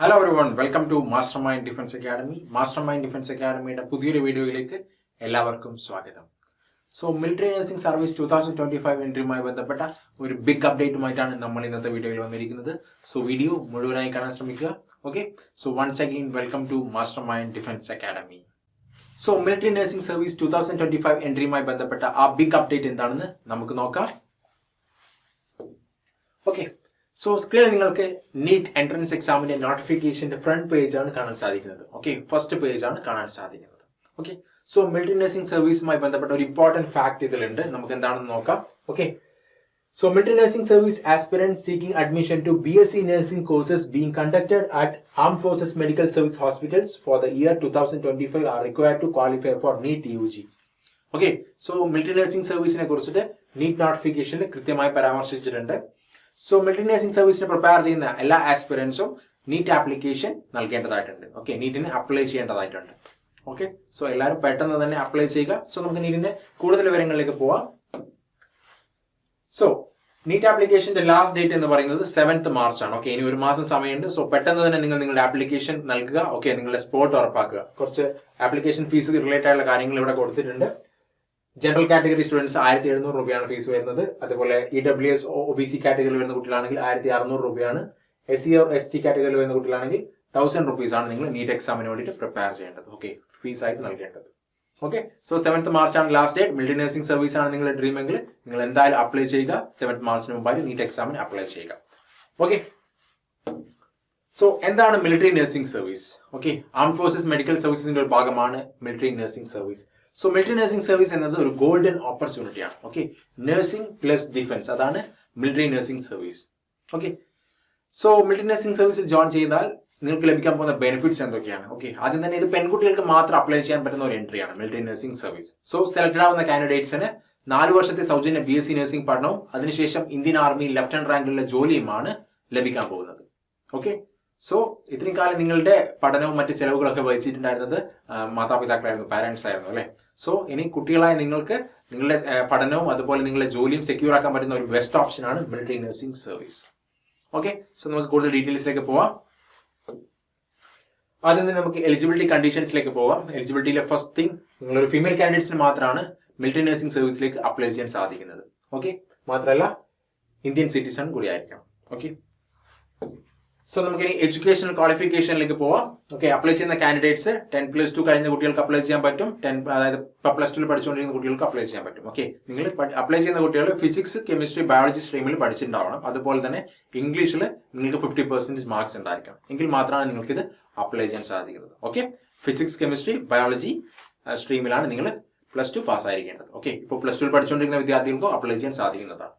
Hello ഒരു one welcome to master mind defence academy master mind defence അക്കാഡമിയുടെ പുതിയൊരു വീഡിയോയിലേക്ക് എല്ലാവർക്കും സ്വാഗതം. So military nursing service two thousand twenty five എൻട്രിയുമായി ബന്ധപ്പെട്ട ഒരു ബിഗ് അപ്ഡേറ്റുമായിട്ടാണ് നമ്മൾ ഇന്നത്തെ വീഡിയോയിൽ വന്നിരിക്കുന്നത്. സോ വീഡിയോ മുഴുവനായി കാണാൻ ശ്രമിക്കുക. Okay so once again welcome to master mind defence academy so military nursing service two thousand twenty five എൻട്രിയുമായി ബന്ധപ്പെട്ട ആ ബിഗ് അപ്ഡേറ്റ് എന്താണെന്ന് നമുക്ക് നോക്കാം. ഓക്കെ സോ സ്ക്രീനിൽ നിങ്ങൾക്ക് നീറ്റ് എൻട്രൻസ് എക്സാമിന്റെ നോട്ടിഫിക്കേഷന്റെ ഫ്രണ്ട് പേജാണ് കാണാൻ സാധിക്കുന്നത്. ഓക്കെ ഫസ്റ്റ് പേജാണ് കാണാൻ സാധിക്കുന്നത്. ഓക്കെ സോ മിലിറ്ററി നഴ്സിംഗ് സർവീസുമായി ബന്ധപ്പെട്ട ഒരു ഇമ്പോർട്ടന്റ് ഫാക്ട് ഇതിലുണ്ട് നമുക്ക് എന്താണെന്ന് നോക്കാം. Okay so military nursing service aspirant seeking admission to B S C nursing courses being conducted at am forces medical service hospitals for the year two thousand twenty five are required to qualify for NEET U G okay so military nursing സർവീസിനെ കുറിച്ചിട്ട് NEET നോട്ടിഫിക്കേഷനിൽ കൃത്യമായി പരാമർശിച്ചിട്ടുണ്ട്. So military nursing സർവീസിന് prepare ചെയ്യുന്ന എല്ലാ ആസ്പിറൻസും NEET application നൽകേണ്ടതായിട്ടുണ്ട്. Okay നീറ്റിന് അപ്ലൈ ചെയ്യേണ്ടതായിട്ടുണ്ട്. ഓക്കെ സോ എല്ലാവരും പെട്ടെന്ന് തന്നെ അപ്ലൈ ചെയ്യുക. സോ നമുക്ക് നീറ്റിന്റെ കൂടുതൽ വിവരങ്ങളിലേക്ക് പോവാം. സോ നീറ്റ് ആപ്ലിക്കേഷന്റെ ലാസ്റ്റ് ഡേറ്റ് എന്ന് പറയുന്നത് സെവൻത്ത് മാർച്ച് ആണ്. ഓക്കെ ഇനി ഒരു മാസം സമയമുണ്ട്. സോ പെട്ടെന്ന് തന്നെ നിങ്ങൾ നിങ്ങളുടെ ആപ്ലിക്കേഷൻ നൽകുക. ഓക്കെ നിങ്ങളുടെ സ്പോട്ട് ഉറപ്പാക്കുക. കുറച്ച് ആപ്ലിക്കേഷൻ ഫീസ് റിലേറ്റ് ആയിട്ടുള്ള കാര്യങ്ങൾ ഇവിടെ കൊടുത്തിട്ടുണ്ട്. ജനറൽ കാറ്റഗറി സ്റ്റുഡൻസ് ആയിരത്തി എഴുന്നൂറ് രൂപയാണ് ഫീസ് വരുന്നത്. അതുപോലെ E W S O B C കാറ്റഗറിയിൽ വരുന്ന കുട്ടികളാണെങ്കിൽ ആയിരത്തി അറുന്നൂറ് രൂപയാണ് എസ് സി എസ് ടി കാറ്റഗറിയിൽ വരുന്ന കുട്ടികളാണെങ്കിൽ തൗസൻഡ് റുപ്പീസ് ആണ് നിങ്ങൾ നീറ്റ് എക്സാമിന് വേണ്ടിയിട്ട് പ്രിപ്പയർ ചെയ്യേണ്ടത്. ഓക്കെ ഫീസ് ആയിട്ട് നൽകേണ്ടത്. ഓക്കെ സോ സെവൻത്ത് മാർച്ച് ആണ് last date military nursing service ആണ് നിങ്ങളുടെ ഡ്രീം എങ്കിൽ നിങ്ങൾ എന്തായാലും അപ്ലൈ ചെയ്യുക. സെവൻത്ത് മാർച്ചിന് മുമ്പായി നീറ്റ് എക്സാമിന് അപ്ലൈ ചെയ്യുക. ഓക്കെ സോ എന്താണ് മിലിറ്ററി നഴ്സിംഗ് സർവീസ് ഓക്കെ ആം ഫോഴ്സസ് മെഡിക്കൽ സർവീസസിന്റെ ഒരു ഭാഗമാണ് military nursing service so military nursing service എന്നത് ഒരു ഗോൾഡൻ ഓപ്പർച്യൂണിറ്റിയാണ് ഓക്കെ നഴ്സിംഗ് പ്ലസ് ഡിഫൻസ് അതാണ് military nursing service okay so military nursing സർവീസിൽ ജോയിൻ ചെയ്താൽ നിങ്ങൾക്ക് ലഭിക്കാൻ പോകുന്ന ബെനിഫിറ്റ്സ് എന്തൊക്കെയാണ്? ഓക്കെ ആദ്യം തന്നെ ഇത് പെൺകുട്ടികൾക്ക് മാത്രം അപ്ലൈ ചെയ്യാൻ പറ്റുന്ന ഒരു എൻട്രിയാണ് military nursing service so selected ആവുന്ന കാൻഡിഡേറ്റ്സിന് നാല് വർഷത്തെ സൗജന്യ ബി എസ് സി നഴ്സിംഗ് പഠനവും അതിനുശേഷം ഇന്ത്യൻ ആർമി ലെഫ്റ്റനന്റ് റാങ്കിലുള്ള ജോലിയുമാണ് ലഭിക്കാൻ പോകുന്നത്. ഓക്കെ സോ ഇത്രയും കാലം നിങ്ങളുടെ പഠനവും മറ്റ് ചെലവുകളൊക്കെ വഹിച്ചിട്ടുണ്ടായിരുന്നത് മാതാപിതാക്കളായിരുന്നു പാരന്റ്സ് ആയിരുന്നു അല്ലെ? സോ ഇനി കുട്ടികളായ നിങ്ങൾക്ക് നിങ്ങളുടെ പഠനവും അതുപോലെ നിങ്ങളുടെ ജോലിയും സെക്യൂർ ആക്കാൻ പറ്റുന്ന ഒരു ബെസ്റ്റ് ആണ് military nursing service okay so നമുക്ക് കൂടുതൽ ഡീറ്റെയിൽസിലേക്ക് പോവാം. ആദ്യം തന്നെ നമുക്ക് എലിജിബിലിറ്റി കണ്ടീഷൻസിലേക്ക് പോവാം. എലിജിബിലിറ്റിയിലെ ഫസ്റ്റ് തിങ് നിങ്ങളൊരു ഫീമെയിൽ കാൻഡിഡേറ്റ്സിന് മാത്രമാണ് മിലിറ്ററി നഴ്സിംഗ് സർവീസിലേക്ക് അപ്ലൈ ചെയ്യാൻ സാധിക്കുന്നത്. ഓക്കെ മാത്രമല്ല ഇന്ത്യൻ സിറ്റിസൺ കൂടി ആയിരിക്കണം ഓക്കെ സോ നമുക്ക് ഇനി എഡ്യൂക്കേഷണൽ ക്വാളിഫിക്കേഷനിലേക്ക് പോവാം. ഓക്കെ അപ്ലൈ ചെയ്യുന്ന കാൻഡിഡേറ്റ്സ് ടെൻ പ്ലസ് ടു കഴിഞ്ഞ കുട്ടികൾക്ക് അപ്ലൈ ചെയ്യാൻ പറ്റും. ടെൻ അതായത് പ്ലസ് ടുവിൽ പഠിച്ചുകൊണ്ടിരിക്കുന്ന കുട്ടികൾക്ക് അപ്ലൈ ചെയ്യാൻ പറ്റും. ഓക്കെ നിങ്ങൾ അപ്ലൈ ചെയ്യുന്ന കുട്ടികൾ ഫിസിക്സ് കെമിസ്ട്രി ബയോളജി സ്ട്രീമിൽ പഠിച്ചിട്ടുണ്ടാവണം. അതുപോലെ തന്നെ ഇംഗ്ലീഷിൽ നിങ്ങൾക്ക് ഫിഫ്റ്റി പെർസെന്റേജ് മാർക്സ് ഉണ്ടായിരിക്കണം. എങ്കിൽ മാത്രമാണ് നിങ്ങൾക്ക് ഇത് അപ്ലൈ ചെയ്യാൻ സാധിക്കുന്നത്. ഓക്കെ ഫിസിക്സ് കെമിസ്ട്രി ബയോളജി സ്ട്രീമിലാണ് നിങ്ങൾ പ്ലസ് ടു പാസ് ആയിരിക്കേണ്ടത്. ഓക്കെ ഇപ്പോൾ പ്ലസ് ടുവിൽ പഠിച്ചുകൊണ്ടിരിക്കുന്ന വിദ്യാർത്ഥികൾക്ക് അപ്ലൈ ചെയ്യാൻ സാധിക്കുന്നതാണ്.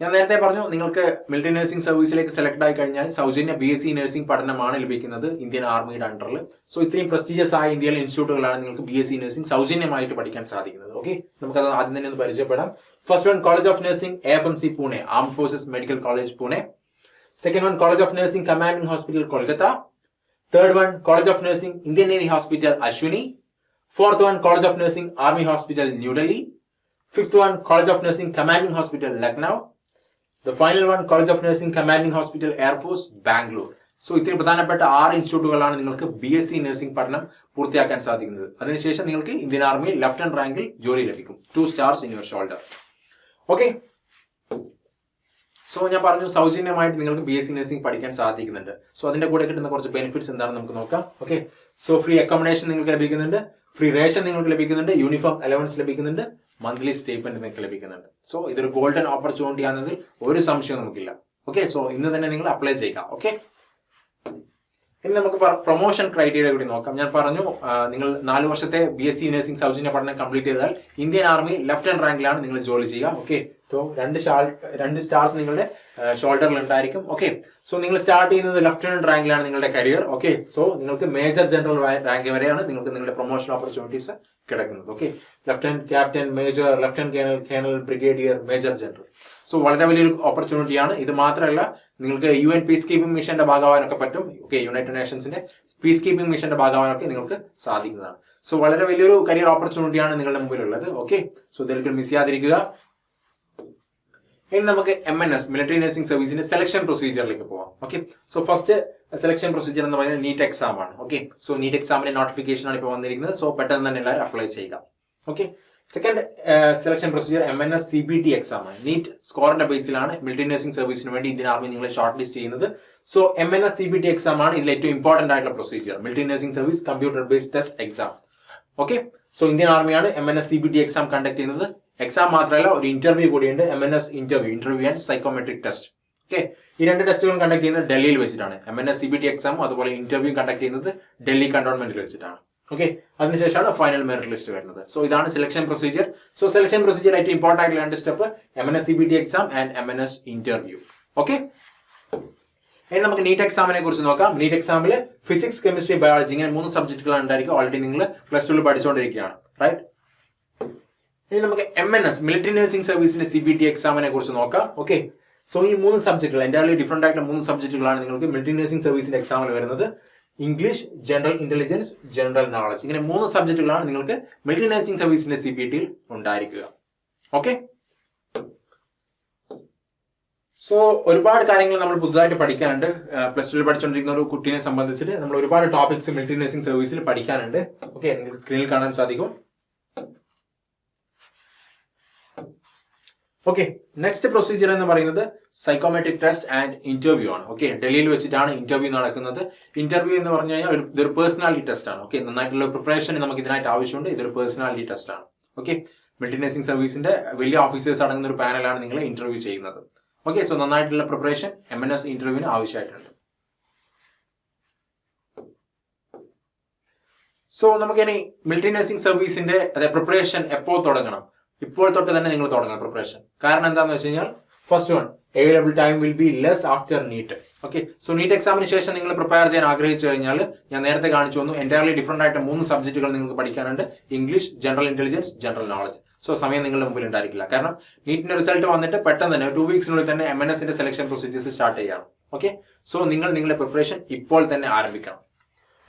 ഞാൻ നേരത്തെ പറഞ്ഞു നിങ്ങൾക്ക് മിലിറ്ററി നഴ്സിംഗ് സർവീസിലേക്ക് സെലക്ട് ആയി കഴിഞ്ഞാൽ സൗജന്യ ബി എസ് സി നഴ്സിംഗ് പഠനമാണ് ലഭിക്കുന്നത് ഇന്ത്യൻ ആർമിയുടെ അണ്ടറിൽ സോ ഇത്രയും പ്രസ്റ്റീജിയസ് ആയ ഇന്ത്യയിലെ ഇൻസ്റ്റിറ്റ്യൂട്ടുകളാണ് നിങ്ങൾക്ക് ബി എസ് സി നഴ്സിംഗ് സൗജന്യമായിട്ട് പഠിക്കാൻ സാധിക്കുന്നത്. ഓക്കെ നമുക്കത് ആദ്യം തന്നെ ഒന്ന് പരിചയപ്പെടാം. First one college of nursing A F M C Pune am forces medical college Pune second one college of nursing commanding hospital Kolkata third one college of nursing Indian navy hospital Ashwini fourth one college of nursing army hospital New Delhi fifth one college of nursing commanding hospital Lucknow the final one college of nursing commanding hospital air force Bangalore so ഇത്രയും പ്രധാനപ്പെട്ട ആറ് ഇൻസ്റ്റിറ്റ്യൂട്ടുകളാണ് നിങ്ങൾക്ക് B S C nursing പഠനം പൂർത്തിയാക്കാൻ സാധിക്കുന്നത്. അതിനുശേഷം നിങ്ങൾക്ക് Indian ആർമിയിൽ ലെഫ്റ്റനന്റ് റാങ്കിൽ ജോലി ലഭിക്കും. Two stars in your shoulder okay so ഞാൻ പറഞ്ഞു സൗജന്യമായിട്ട് നിങ്ങൾക്ക് ബി എസ് സി നഴ്സിംഗ് പഠിക്കാൻ സാധിക്കുന്നുണ്ട്. സോ അതിന്റെ കൂടെ കിട്ടുന്ന കുറച്ച് ബെനിഫിറ്റ്സ് എന്താണെന്ന് നമുക്ക് നോക്കാം. ഓക്കെ സോ ഫ്രീ അക്കോമഡേഷൻ നിങ്ങൾക്ക് ലഭിക്കുന്നുണ്ട്. ഫ്രീ റേഷൻ നിങ്ങൾക്ക് ലഭിക്കുന്നുണ്ട്. യൂണിഫോം അലവൻസ് ലഭിക്കുന്നുണ്ട്. മന്ത്ലി സ്റ്റേറ്റ്മെന്റ് നിങ്ങൾക്ക് ലഭിക്കുന്നുണ്ട്. സോ ഇതൊരു ഗോൾഡൻ ഓപ്പർച്യൂണിറ്റി ആണെന്നതിൽ ഒരു സംശയവും നമുക്കില്ല. ഓക്കെ സോ ഇന്ന് തന്നെ നിങ്ങൾ അപ്ലൈ ചെയ്യുക ഓക്കെ ഇനി നമുക്ക് പ്രൊമോഷൻ ക്രൈറ്റീരിയ കൂടി നോക്കാം. ഞാൻ പറഞ്ഞു നിങ്ങൾ നാല് വർഷത്തെ ബി എസ് സി നഴ്സിംഗ് സൗജന്യ പഠനം കംപ്ലീറ്റ് ചെയ്താൽ ഇന്ത്യൻ ആർമി ലെഫ്റ്റനന്റ് റാങ്കിലാണ് നിങ്ങൾ ജോലി ചെയ്യുക. ഓക്കെ സോ രണ്ട് രണ്ട് സ്റ്റാർസ് നിങ്ങളുടെ ഷോൾഡറിൽ ഉണ്ടായിരിക്കും. ഓക്കെ സോ നിങ്ങൾ സ്റ്റാർട്ട് ചെയ്യുന്നത് ലെഫ്റ്റനന്റ് റാങ്കിലാണ് നിങ്ങളുടെ കരിയർ ഓക്കെ സോ നിങ്ങൾക്ക് മേജർ ജനറൽ റാങ്ക് വരെയാണ് നിങ്ങൾക്ക് നിങ്ങളുടെ പ്രൊമോഷൻ ഓപ്പർച്യൂണിറ്റീസ് കിടക്കുന്നത്. Okay lieutenant captain major lieutenant colonel colonel brigadier major general so വളരെ വലിയൊരു ഓപ്പർച്യൂണിറ്റിയാണ് ഇത് മാത്രമല്ല നിങ്ങൾക്ക് യു എൻ പീസ് കീപ്പിംഗ് മിഷന്റെ ഭാഗമാവാനൊക്കെ പറ്റും. ഓക്കെ യുണൈറ്റഡ് നേഷൻസിന്റെ പീസ് കീപ്പിംഗ് മിഷന്റെ ഭാഗമാവാനൊക്കെ നിങ്ങൾക്ക് സാധിക്കുന്നതാണ്. സോ വളരെ വലിയൊരു കരിയർ ഓപ്പർച്യൂണിറ്റിയാണ് നിങ്ങളുടെ മുമ്പിലുള്ളത്. ഓക്കെ സോ ഇതിൽ മിസ് ചെയ്യാതിരിക്കുക. ഇനി നമുക്ക് M N S military nursing സർവീസിന്റെ selection പ്രൊസീജിയറിലേക്ക് പോവാം. Okay so first selection procedure എന്ന് പറയുന്നത് നീറ്റ് എക്സാം ആണ്. ഓക്കെ സോ നീറ്റ് എക്സാമിന്റെ നോട്ടിഫിക്കേഷൻ ആണ് ഇപ്പോൾ വന്നിരിക്കുന്നത്. സോ പെട്ടെന്ന് തന്നെ എല്ലാവരും അപ്ലൈ ചെയ്യുക. Okay second selection procedure M N S C B T exam ആണ് നീറ്റ് സ്കോറിന്റെ ബേസിലാണ് മിലിറ്ററി നഴ്സിംഗ് സർവീസിന് വേണ്ടി ഇന്ത്യൻ ആർമി നിങ്ങളെ ഷോർട്ട് ലിസ്റ്റ് ചെയ്യുന്നത്. So M N S C B T exam ആണ് ഇതിൽ ഏറ്റവും ഇമ്പോർട്ടന്റ് ആയിട്ടുള്ള procedure military nursing service computer based test exam okay so Indian ആർമിയാണ് M N S C B T exam conduct ചെയ്യുന്നത്. Exam മാത്രമല്ല ഒരു interview കൂടിയുണ്ട്. M N S interview interview and psychometric test okay ഈ രണ്ട് ടെസ്റ്റുകളും conduct ചെയ്യുന്നത് ഡൽഹിയിൽ വെച്ചിട്ടാണ്. M N S C B T exam അതുപോലെ ഇന്റർവ്യൂ കണ്ടക്ട് ചെയ്യുന്നത് ഡൽഹി കണ്ടോൺമെന്റിൽ വെച്ചിട്ടാണ്. ഓക്കെ അതിനുശേഷമാണ് ഫൈനൽ മെറിറ്റ് ലിസ്റ്റ് വരുന്നത്. സോ ഇതാണ് selection procedure so selection procedure ഏറ്റവും ഇമ്പോർട്ടന്റ് ആയിട്ടുള്ള രണ്ട് step M N S C B T exam and M N S interview okay ഇനി നമുക്ക് നീറ്റ് എക്സാമിനെ കുറിച്ച് നോക്കാം. നീറ്റ് എക്സാമിൽ ഫിസിക്സ് കെമിസ്ട്രി ബയോളജി ഇങ്ങനെ മൂന്ന് സബ്ജക്റ്റുകൾ ഉണ്ടായിരിക്കും ഓൾറെഡി നിങ്ങൾ പ്ലസ് ടുവിൽ പഠിച്ചുകൊണ്ടിരിക്കുകയാണ് റൈറ്റ് ഇനി നമുക്ക് M N S military nursing സർവീസിന്റെ C B T എക്സാമിനെ കുറിച്ച് നോക്കാം. ഓക്കെ സോ ഈ മൂന്ന് സബ്ജക്റ്റുകൾ എന്റെ ഡിഫറെന്റ് ആയിട്ടുള്ള മൂന്ന് സബ്ജക്റ്റുകളാണ് നിങ്ങൾക്ക് മിലിറ്ററി നഴ്സിംഗ് സർവീസിന്റെ എക്സാമിൽ വരുന്നത്. English general intelligence general knowledge ഇങ്ങനെ മൂന്ന് സബ്ജക്റ്റുകളാണ് നിങ്ങൾക്ക് മെഡിക്കൽ നഴ്സിംഗ് സർവീസിന്റെ സി ബി ടിയിൽ ഉണ്ടായിരിക്കുക. ഓക്കെ സോ ഒരുപാട് കാര്യങ്ങൾ നമ്മൾ പുതുതായിട്ട് പഠിക്കാനുണ്ട്. പ്ലസ് ടുവിൽ പഠിച്ചുകൊണ്ടിരിക്കുന്ന ഒരു കുട്ടീനെ സംബന്ധിച്ചിട്ട് നമ്മൾ ഒരുപാട് ടോപ്പിക്സ് മെഡിക്കൽ നഴ്സിംഗ് സർവീസിൽ പഠിക്കാനുണ്ട്. ഓക്കെ നിങ്ങൾക്ക് സ്ക്രീനിൽ കാണാൻ സാധിക്കും. ഓക്കെ നെക്സ്റ്റ് പ്രൊസീജിയർ എന്ന് പറയുന്നത് സൈക്കോമെട്രിക് ടെസ്റ്റ് ആൻഡ് ഇന്റർവ്യൂ ആണ്. ഓക്കെ ഡൽഹിയിൽ വെച്ചിട്ടാണ് ഇന്റർവ്യൂ നടക്കുന്നത്. ഇന്റർവ്യൂ എന്ന് പറഞ്ഞു കഴിഞ്ഞാൽ ഒരു ഇതൊരു പേഴ്സണാലിറ്റി ടെസ്റ്റ് ആണ്. ഓക്കെ നന്നായിട്ടുള്ള പ്രിപ്പറേഷൻ നമുക്ക് ഇതിനായിട്ട് ആവശ്യമുണ്ട്. ഇതൊരു പേഴ്സണാലിറ്റി ടെസ്റ്റ് ആണ്. ഓക്കെ മിൽട്ടി നഴ്സിംഗ് സർവീസിന്റെ വലിയ ഓഫീസേഴ്സ് അടങ്ങുന്ന ഒരു പാനലാണ് നിങ്ങളെ ഇന്റർവ്യൂ ചെയ്യുന്നത്. ഓക്കെ സോ നന്നായിട്ടുള്ള പ്രിപ്പറേഷൻ എം എൻ എസ് ഇന്റർവ്യൂവിന് ആവശ്യമായിട്ടുണ്ട്. സോ നമുക്കിനി മിലിറ്ററി നഴ്സിംഗ് സർവീസിന്റെ അതായത് പ്രിപ്പറേഷൻ എപ്പോൾ തുടങ്ങണം? ഇപ്പോൾ തൊട്ട് തന്നെ നിങ്ങൾ തുടങ്ങണം പ്രിപ്പറേഷൻ കാരണം എന്താന്ന് വെച്ച് കഴിഞ്ഞാൽ first one available time will be less after NEET okay so NEET എക്സാമിന് ശേഷം നിങ്ങൾ പ്രിപ്പയർ ചെയ്യാൻ ആഗ്രഹിച്ചു കഴിഞ്ഞാൽ ഞാൻ നേരത്തെ കാണിച്ചു വന്നു എന്റയർലി ഡിഫറെന്റ് ആയിട്ട് മൂന്ന് സബ്ജക്റ്റുകൾ നിങ്ങൾക്ക് പഠിക്കാനുണ്ട്. English general intelligence general knowledge so സമയം നിങ്ങളുടെ മുമ്പിൽ ഉണ്ടായിരിക്കില്ല. കാരണം നീറ്റിന്റെ റിസൾട്ട് വന്നിട്ട് പെട്ടെന്ന് തന്നെ ടു വീക്സിനുള്ളിൽ തന്നെ എം എൻ എസിന്റെ സെലക്ഷൻ പ്രൊസീജിയേഴ്സ് സ്റ്റാർട്ട് ചെയ്യണം. ഓക്കെ സോ നിങ്ങൾ നിങ്ങളുടെ പ്രിപ്പറേഷൻ ഇപ്പോൾ തന്നെ ആരംഭിക്കണം.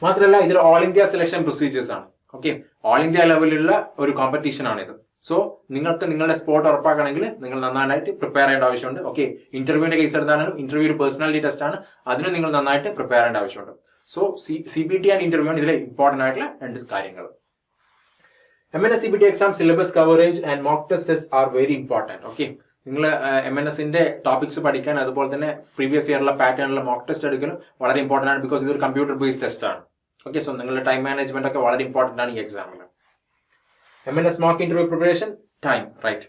മാത്രമല്ല ഇതിൽ ഓൾ ഇന്ത്യ സെലക്ഷൻ പ്രൊസീജിയേഴ്സ് ആണ്. ഓക്കെ ഓൾ ഇന്ത്യ ലെവലിലുള്ള ഒരു കോമ്പറ്റീഷൻ ആണിത്. സോ നിങ്ങൾക്ക് നിങ്ങളുടെ സ്പോട്ട് ഉറപ്പാക്കണമെങ്കിൽ നിങ്ങൾ നന്നായിട്ട് പ്രിപ്പയർ ചെയ്യേണ്ട ആവശ്യമുണ്ട്. ഓക്കെ ഇന്റർവ്യൂവിന്റെ കേസ് എടുത്താലും ഇന്റർവ്യൂ ഒരു പേഴ്സണാലിറ്റി ടെസ്റ്റ് ആണ്. അതിനും നിങ്ങൾ നന്നായിട്ട് പ്രിപ്പയർ ചെയ്യേണ്ട ആവശ്യമുണ്ട്. So C B T and interview ആണ് ഇതിലെ ഇമ്പോർട്ടന്റ് ആയിട്ടുള്ള രണ്ട് കാര്യങ്ങൾ. M N S C B T exam syllabus coverage and mock test are very important okay നിങ്ങൾ എം എൻ എസിന്റെ ടോപ്പിക്സ് പഠിക്കാൻ അതുപോലെ തന്നെ പ്രീവിയസ് ഇയറിലെ പാറ്റേണിലെ മോക്ക് ടെസ്റ്റ് എടുക്കലും വളരെ ഇമ്പോർട്ടന്റ് ആണ് ബിക്കോസ് ഇതൊരു കമ്പ്യൂട്ടർ ബേസ്ഡ് ടെസ്റ്റ് ആണ്. ഓക്കെ സോ നിങ്ങളുടെ ടൈം മാനേജ്മെന്റ് ഒക്കെ വളരെ ഇമ്പോർട്ടന്റ് ആണ് ഈ എക്സാമിൽ M N S mock interview preparation time right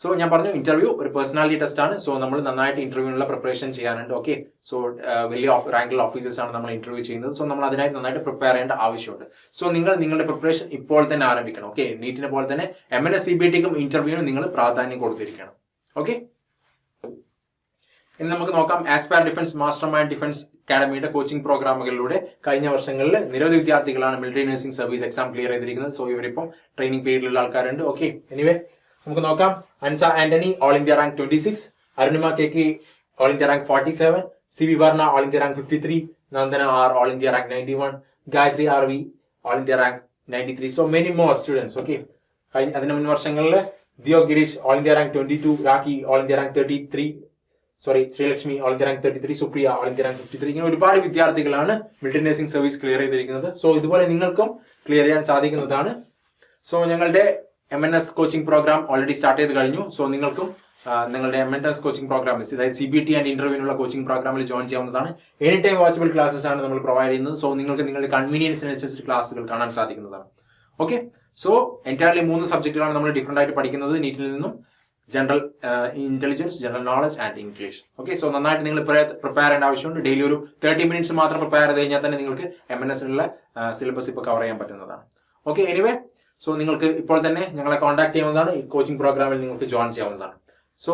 so ഞാൻ പറഞ്ഞു ഇന്റർവ്യൂ ഒരു പേഴ്സണാലിറ്റി ടെസ്റ്റ് ആണ്. സോ നമ്മൾ നന്നായിട്ട് ഇന്റർവ്യൂവിനുള്ള പ്രിപ്പറേഷൻ ചെയ്യാനുണ്ട് ഓക്കെ സോ വലിയ റാങ്കിലുള്ള ഓഫീസേഴ്സ് ആണ് നമ്മൾ ഇന്റർവ്യൂ ചെയ്യുന്നത്. സോ നമ്മൾ അതിനായിട്ട് നന്നായിട്ട് പ്രിപ്പയർ ചെയ്യേണ്ട ആവശ്യമുണ്ട്. സോ നിങ്ങൾ നിങ്ങളുടെ പ്രിപ്പറേഷൻ ഇപ്പോൾ തന്നെ ആരംഭിക്കണം. ഓക്കെ നീറ്റിനെ പോലെ തന്നെ M N S C B ടിക്കും ഇന്റർവ്യൂവിനും നിങ്ങൾ പ്രാധാന്യം കൊടുത്തിരിക്കണം. ഓക്കെ ഇനി നമുക്ക് നോക്കാം ആസ്പാർ ഡിഫൻസ് മാസ്റ്റർ മൈൻഡ് ഡിഫൻസ് അക്കാഡമിയുടെ കോച്ചിങ് പ്രോഗ്രാമുകളിലൂടെ കഴിഞ്ഞ വർഷങ്ങളിൽ നിരവധി വിദ്യാർത്ഥികളാണ് military nursing service exam clear ചെയ്തിരിക്കുന്നത്. സോ ഇവരിപ്പം ട്രെയിനിങ് പീരീഡിലുള്ള ആൾക്കാരുണ്ട്. ഓക്കെ എനിവേ നമുക്ക് നോക്കാം. Ansa Antony all India rank twenty six Arunima K K all India rank forty seven C V Varna all India rank fifty three Nandana R all India rank ninety one Gayathri R V all India rank ninety three so many more students okay അതിന് മുൻ വർഷങ്ങളിൽ Deo Girish all India rank twenty two Rakhi all India rank thirty three sorry Sreelakshmi all India rank thirty three Supriya all India rank fifty three ഇങ്ങനെ ഒരുപാട് വിദ്യാർത്ഥികളാണ് military nursing service clear ചെയ്തിരിക്കുന്നത്. So ഇതുപോലെ നിങ്ങൾക്കും clear ചെയ്യാൻ സാധിക്കുന്നതാണ്. So ഞങ്ങളുടെ M N S coaching program already start ചെയ്ത് കഴിഞ്ഞു. സോ നിങ്ങൾക്കും നിങ്ങളുടെ എം എൻ എസ് കോച്ചിങ് പ്രോഗ്രാമിൽ അതായത് സി ബി ടി ആൻഡ് ഇന്റർവ്യൂവിനുള്ള കോച്ചിങ് പ്രോഗ്രാമിൽ ജോയിൻ ചെയ്യാവുന്നതാണ്. എനി ടൈം വാച്ചബിൾ ക്ലാസ്സസ് ആണ് നമ്മൾ പ്രൊവൈഡ് ചെയ്യുന്നത്. സോ നിങ്ങൾക്ക് നിങ്ങളുടെ കൺവീനിയൻസ് അനുസരിച്ച് ക്ലാസ്സുകൾ കാണാൻ സാധിക്കുന്നതാണ്. ഓക്കെ സോ എന്റയർലി മൂന്ന് സബ്ജക്റ്റുകളാണ് നമ്മൾ ഡിഫറെന്റ് ആയിട്ട് പഠിക്കുന്നത്. നീറ്റിൽ നിന്നും general intelligence general knowledge and English okay so നന്നായിട്ട് നിങ്ങൾ പ്രിപ്പയർ ചെയ്യേണ്ട ആവശ്യമുണ്ട്. ഡെയിലി ഒരു തേർട്ടി മിനിറ്റ്സ് മാത്രം പ്രിപ്പയർ ചെയ്ത് കഴിഞ്ഞാൽ തന്നെ നിങ്ങൾക്ക് എം എൻ എസിനുള്ള സിലബസ് ഇപ്പോൾ കവർ ചെയ്യാൻ പറ്റുന്നതാണ്. ഓക്കെ എനിവേ സോ നിങ്ങൾക്ക് ഇപ്പോൾ തന്നെ ഞങ്ങളെ കോൺടാക്ട് ചെയ്യാവുന്നതാണ്. ഈ കോച്ചിങ് പ്രോഗ്രാമിൽ നിങ്ങൾക്ക് ജോയിൻ ചെയ്യാവുന്നതാണ്. സോ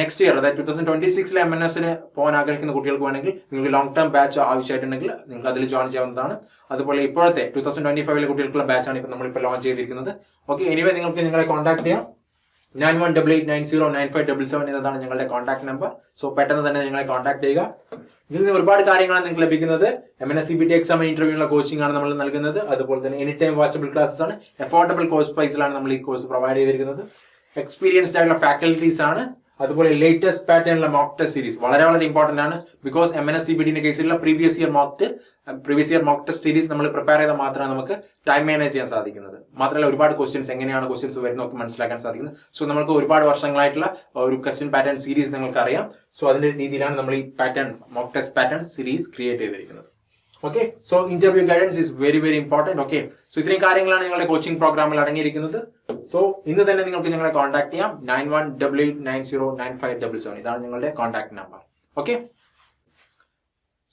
നെക്സ്റ്റ് ഇയർ അതായത് ടു തൗസൻഡ് ട്വന്റി സിക്സിലെ എം എൻ എസിന് പോകാൻ ആഗ്രഹിക്കുന്ന കുട്ടികൾക്ക് വേണമെങ്കിൽ നിങ്ങൾക്ക് ലോങ് ടേം ബാച്ച് ആവശ്യമായിട്ടുണ്ടെങ്കിൽ നിങ്ങൾക്ക് അതിൽ ജോയിൻ ചെയ്യാവുന്നതാണ്. അതുപോലെ ഇപ്പോഴത്തെ ടു തൗസൻഡ് ട്വന്റി ഫൈവിലെ കുട്ടികൾക്കുള്ള ബാച്ചാണ് ഇപ്പോൾ നമ്മളിപ്പോൾ ലോഞ്ച് ചെയ്തിരിക്കുന്നത്. ഓക്കെ എനിവേ നിങ്ങൾക്ക് നിങ്ങളെ കോൺടാക്ട് ചെയ്യാം. Nine one double eight nine zero nine five double seven എന്നതാണ് ഞങ്ങളുടെ കോൺടാക്ട് നമ്പർ സോ പെട്ടെന്ന് തന്നെ ഞങ്ങളെ കോൺടാക്ട് ചെയ്യുക. ഇതിൽ നിന്ന് ഒരുപാട് കാര്യങ്ങളാണ് നിങ്ങൾക്ക് ലഭിക്കുന്നത്. M N S C B T exam ഇന്റർവ്യൂള്ള coaching ആണ് നമ്മൾ നൽകുന്നത്. അതുപോലെ തന്നെ എനി ടൈം വാച്ചബിൾ ക്ലാസ്സസ് ആണ് അഫോർഡബിൾ കോഴ്സ് പ്രൈസിലാണ് നമ്മൾ ഈ കോഴ്സ് പ്രൊവൈഡ് ചെയ്തിരിക്കുന്നത്. എക്സ്പീരിയൻസ്ഡ് ആയിട്ടുള്ള ഫാക്കൽറ്റീസ് ആണ്. അതുപോലെ ലേറ്റസ്റ്റ് പാറ്റേണിലെ മോക്ക് ടെസ്റ്റ് സീരീസ് വളരെ വളരെ ഇമ്പോർട്ടന്റ് ആണ്. Because M N S C B ടിന്റെ കേസിലുള്ള previous year mock previous year mock test series നമ്മൾ പ്രിപ്പയർ ചെയ്താൽ മാത്രമേ നമുക്ക് ടൈം മാനേജ് ചെയ്യാൻ സാധിക്കുന്നത്. മാത്രമല്ല ഒരുപാട് ക്വസ്റ്റ്യൻസ് എങ്ങനെയാണ് ക്വസ്റ്റ്യൻസ് വരുന്നതൊക്കെ മനസ്സിലാക്കാൻ സാധിക്കുന്നത്. സോ നമുക്ക് ഒരുപാട് വർഷങ്ങളായിട്ടുള്ള ഒരു ക്വസ്റ്റ്യൻ പാറ്റേൺ സീരീസ് നിങ്ങൾക്ക് അറിയാം സോ അതിന്റെ രീതിയിലാണ് നമ്മൾ ഈ pattern mock test pattern series create ചെയ്തിരിക്കുന്നത്. Okay so interview guidance is very very important okay so ഇത്രയും കാര്യങ്ങളാണ് ഞങ്ങളുടെ കോച്ചിങ് പ്രോഗ്രാമിൽ അടങ്ങിയിരിക്കുന്നത്. സോ ഇന്ന് തന്നെ നിങ്ങൾക്ക് ഞങ്ങളെ കോൺടാക്ട് ചെയ്യാം. Nine one double eight nine zero nine five double seven ഇതാണ് ഞങ്ങളുടെ contact number okay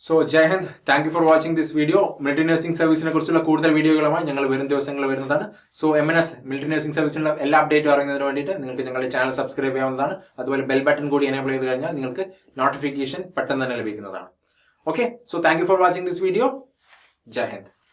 so ജയഹന്ദ് thank you for watching this video military nursing സർവീസിനെ കുറിച്ചുള്ള കൂടുതൽ വീഡിയോകളുമായി ഞങ്ങൾ വരും ദിവസങ്ങളിൽ വരുന്നതാണ്. So M N S military nursing സർവീസിനുള്ള എല്ലാ അപ്ഡേറ്റും അറിയുന്നതിന് വേണ്ടിയിട്ട് നിങ്ങൾക്ക് ഞങ്ങളുടെ ചാനൽ സബ്സ്ക്രൈബ് ചെയ്യാവുന്നതാണ്. അതുപോലെ ബെൽ ബട്ടൺ കൂടി എനേബിൾ ചെയ്ത് കഴിഞ്ഞാൽ നിങ്ങൾക്ക് നോട്ടിഫിക്കേഷൻ പെട്ടെന്ന് തന്നെ ലഭിക്കുന്നതാണ്. Okay so thank you for watching this video Jai Hind